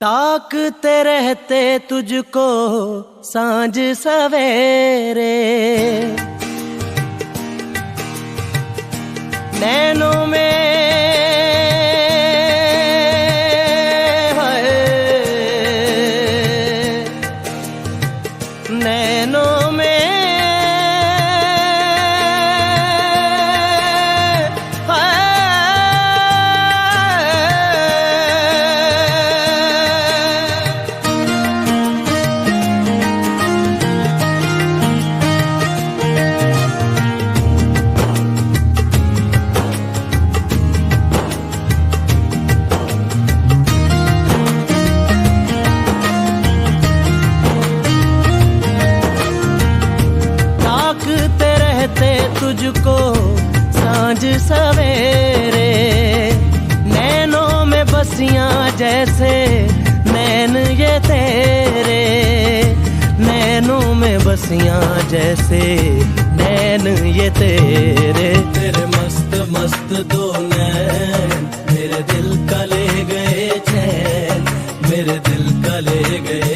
ताकते रहते तुझको साँझ सवेरे। नैनों में का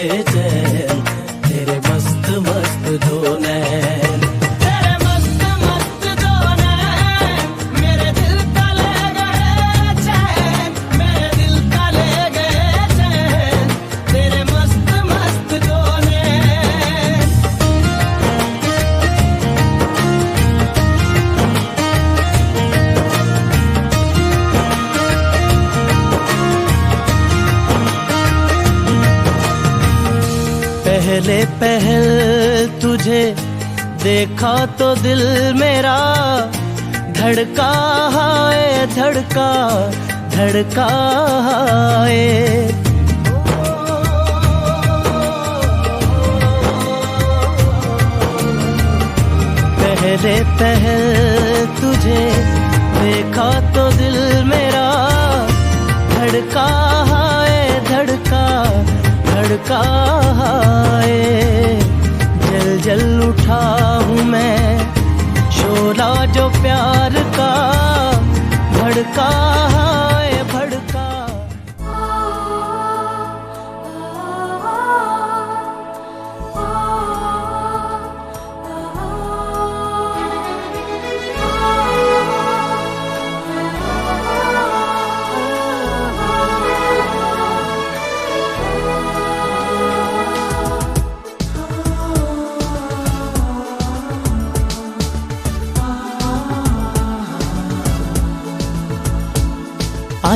तो दिल मेरा धड़का है धड़का धड़का है पहले पहल तुझे देखा तो दिल मेरा धड़का है धड़का धड़का है जल जल उठा हूँ मैं। शोला जो प्यार का भड़का है भड़का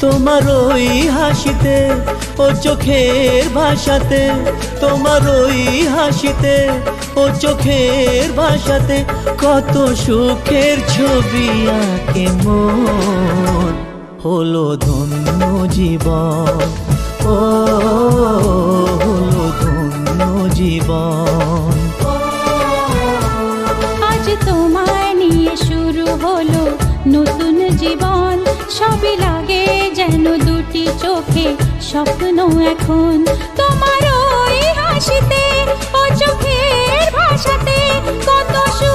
তোমার ওই হাসিতে, ও চোখের ভাষাতে। তোমার ওই হাসিতে, ও চোখের ভাষাতে কত সুখের ছবি আঁকে মন। হলো ধন্য জীবন, ও হলো ধন্য জীবন। আজ তোমায় নিয়ে শুরু হলো নতুন জীবন, সবই লাগে যেন দুটি চোখে স্বপ্ন এখন। তোমার ওই হাসিতে ও চোখের ভাষাতে কত সুখের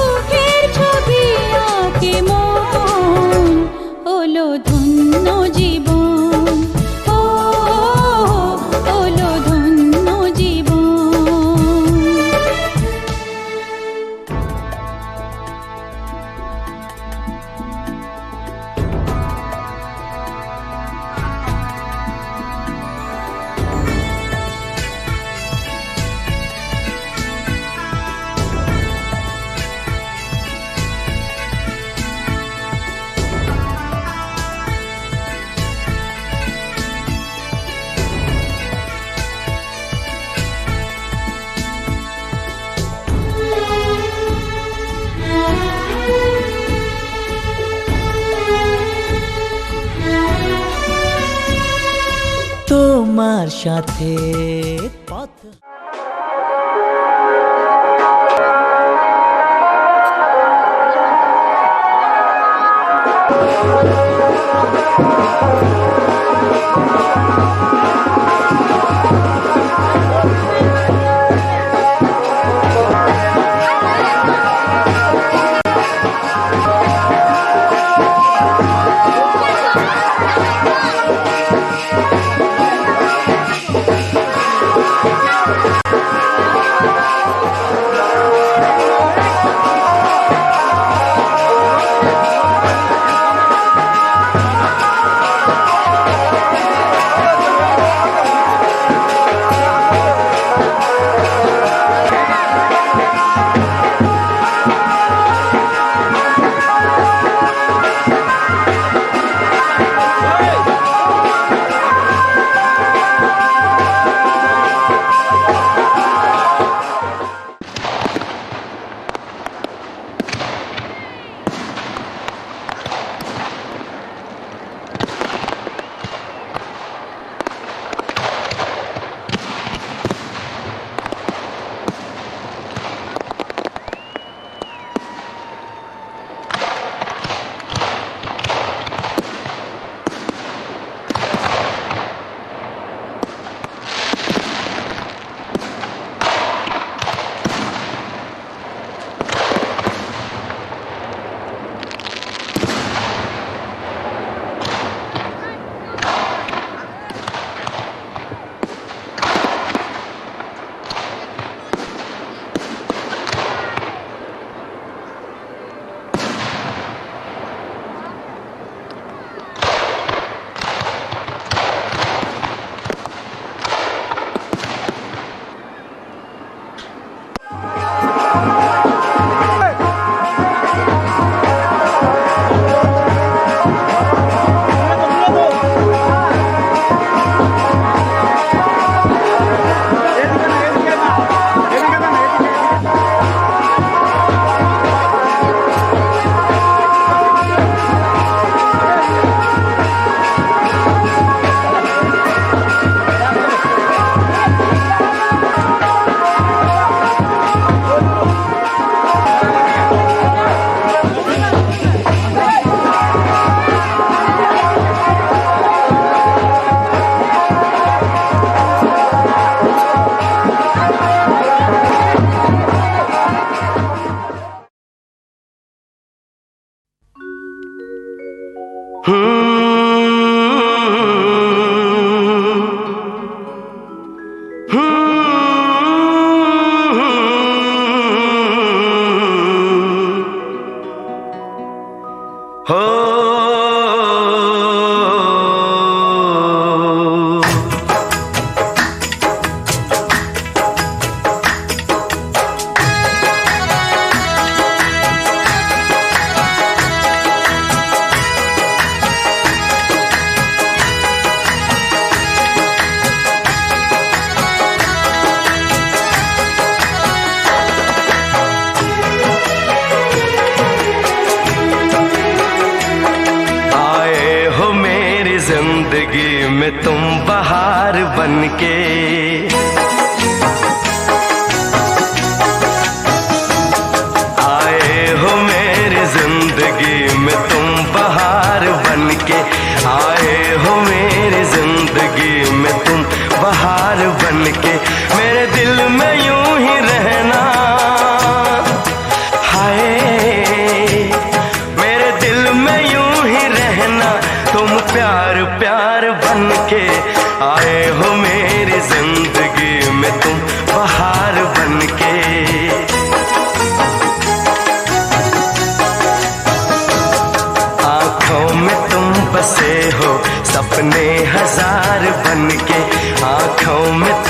સાથે પથ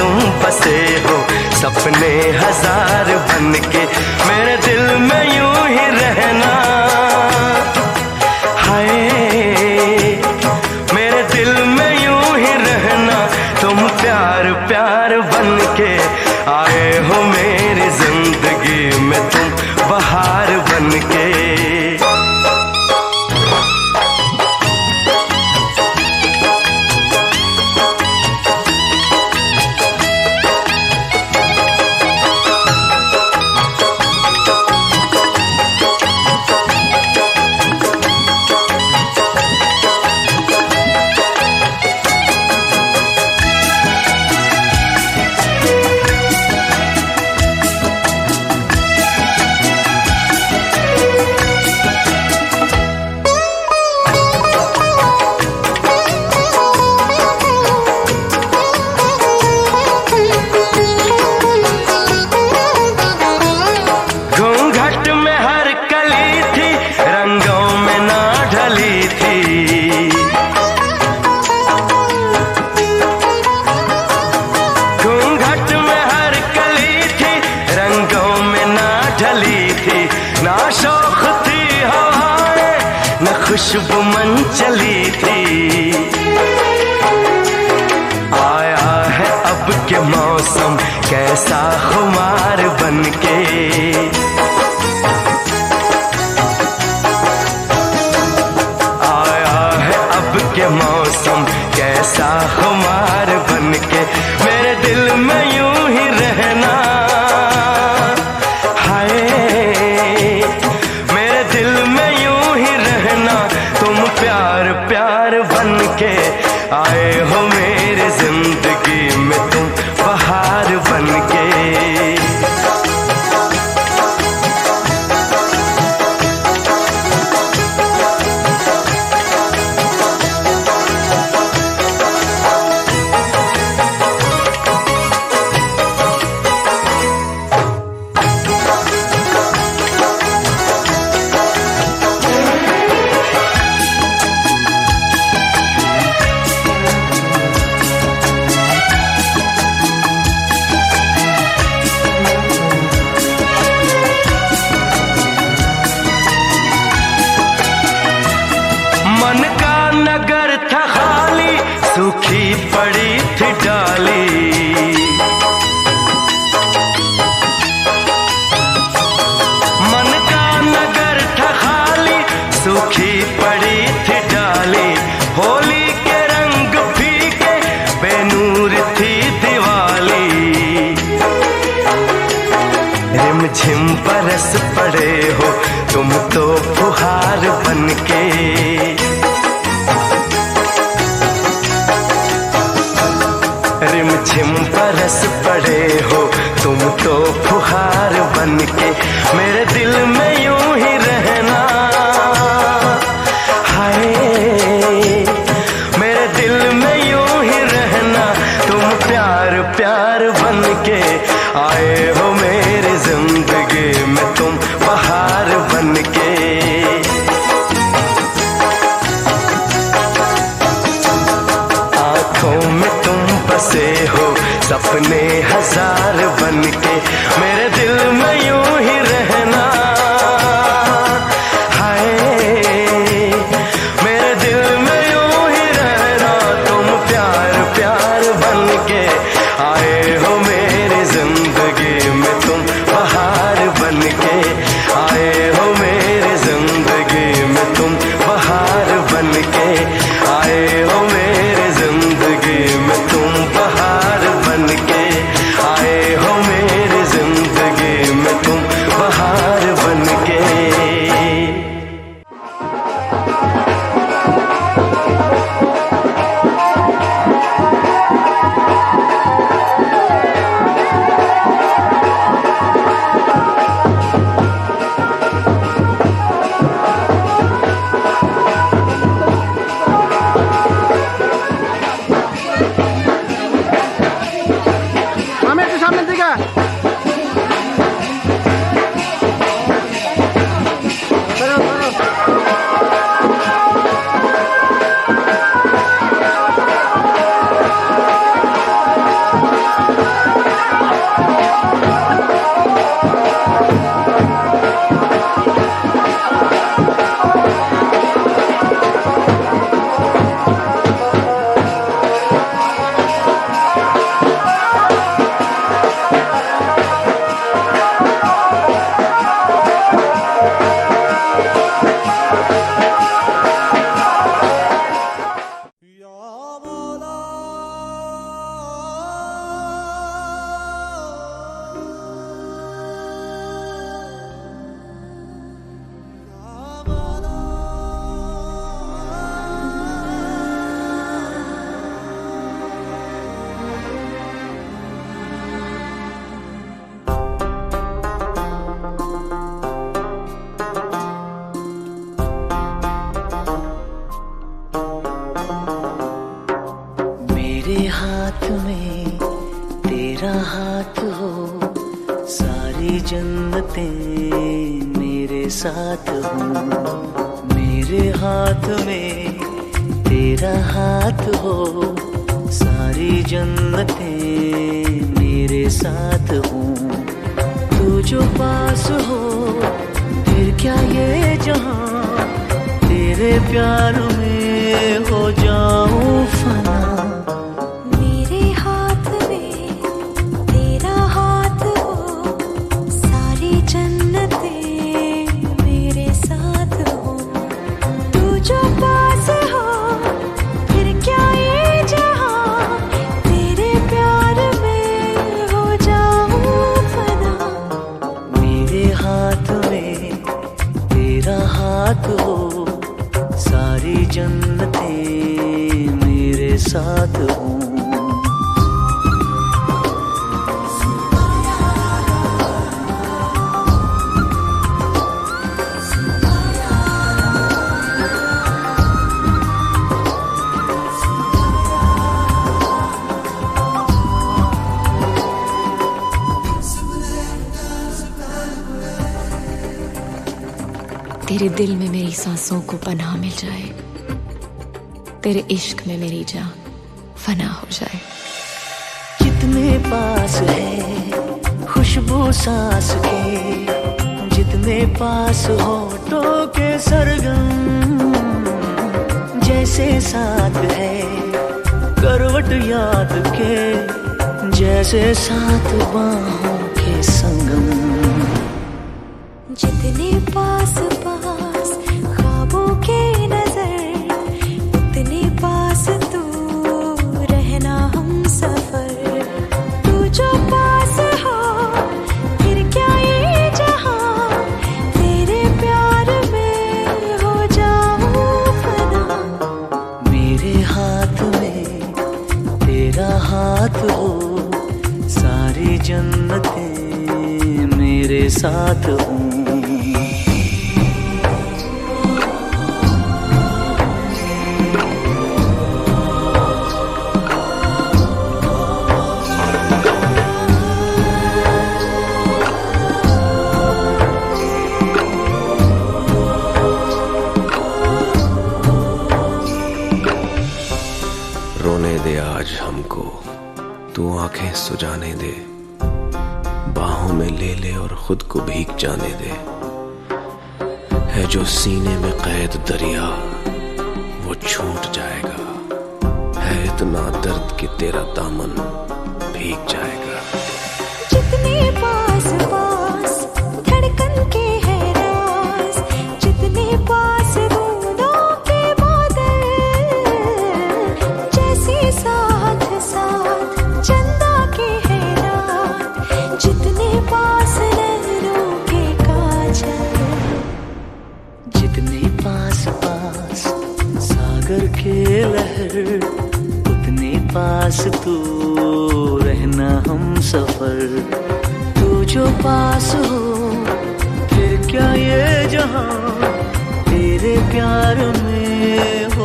तुम फंसे हो सपने हज़ार बन के मेरे दिल में यूँ ही रहना। खुशबु मन चली थी। आया है अब के मौसम कैसा खुमार बनके। दो फुहार बनके। रिम छिम परस पड़े हो तुम तो फुहार बनके। मेरे दिल में से हो सपने हज़ार बन के मैं सारी जन्नतें मेरे साथ हूँ। तू जो पास हो, फिर क्या ये जहाँ? तेरे प्यार में हो जाऊँ। हाथ हो। सारी जन्नतें मेरे साथ हो। दिल में मेरी सांसों को पनाह मिल जाए। तेरे इश्क में मेरी जान फना हो जाए। जितने पास है खुशबू सांस के जितने पास होठों के सरगम जैसे साथ है करवट याद के जैसे साथ बाहों के संगम। जितने पास पास साथ हों। रोने दे आज हमको। तू आँखें सुजाने दे। बाहों में ले ले और खुद को भीग जाने दे। है जो सीने में कैद दरिया, वो छूट जाएगा। है इतना दर्द कि तेरा दामन भीग जाएगा। जितने जितने पास पास सागर के लहर, उतने पास तू रहना हम सफ़र। तू जो पास हो, फिर क्या ये जहाँ तेरे प्यार में हो?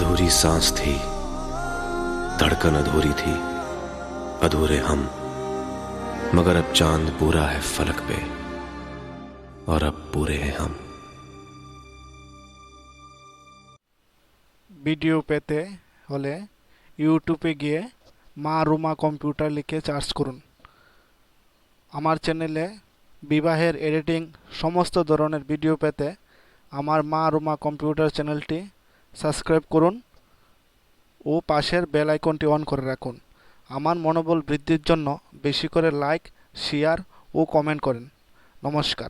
अधूरी सांस थी धड़कन अधूरी थी अधूरे हम मगर अब चांद पूरा है फलक पे और अब पूरे हैं हम ভিডিও পেতে হলে ইউটিউবে গিয়ে মা রুমা কম্পিউটার লিখে সার্চ করুন আমার চ্যানেলে বিবাহের এডিটিং সমস্ত ধরনের ভিডিও পেতে আমার মা রুমা কম্পিউটার চ্যানেলটি সাবস্ক্রাইব করুন ও পাশের বেল আইকনটি অন করে রাখুন। আমার মনোবল বৃদ্ধির জন্য বেশি করে লাইক, শেয়ার ও কমেন্ট করেন। নমস্কার।